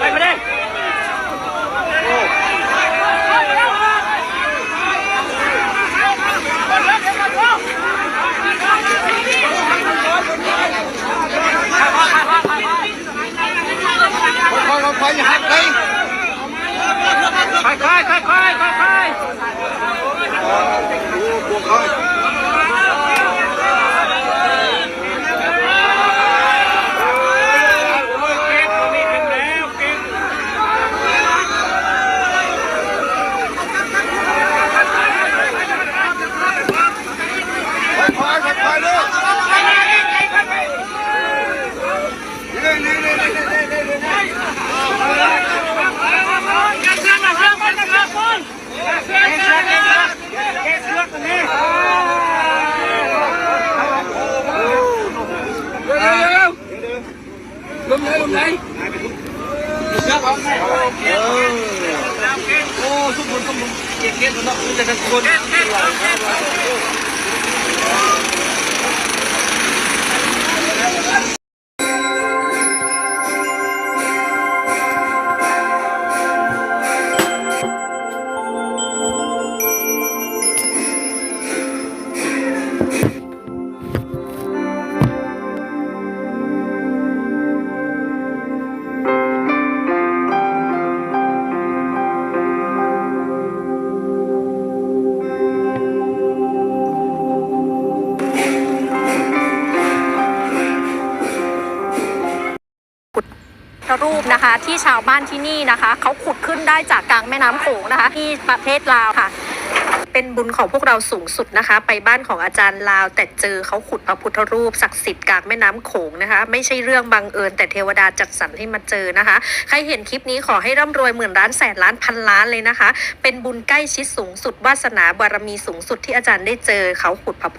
ไปมาดิค่อยๆค่อยๆอย่าหักเลยค่อยค่อยค่อยค่อยค่อยค่อย พวกเขาค่อยๆค่อยๆเลยนี่ นี่นี่นี่นี่นี่ลมไหนลมไหนโอ้ทุก พระรูปนะคะ ที่ชาวบ้านที่นี่นะคะเขาขุดขึ้นได้จากกลางแม่น้ำโขงนะคะ ที่ประเทศลาวค่ะ เป็นบุญของพวกเราสูงสุดนะคะ ไปบ้านของอาจารย์ลาว แต่เจอเขาขุดพระพุทธรูปศักดิ์สิทธิ์กลางแม่น้ำโขงนะคะ ไม่ใช่เรื่องบังเอิญแต่เทวดาจัดสรรให้มาเจอนะคะ ใครเห็นคลิปนี้ขอให้ร่ำรวยหมื่นล้านแสนล้านพันล้านเลยนะคะ เป็นบุญใกล้ชิดสูงสุดวาสนาบารมีสูงสุดที่อาจารย์ได้เจอเขาขุดพระพุทธ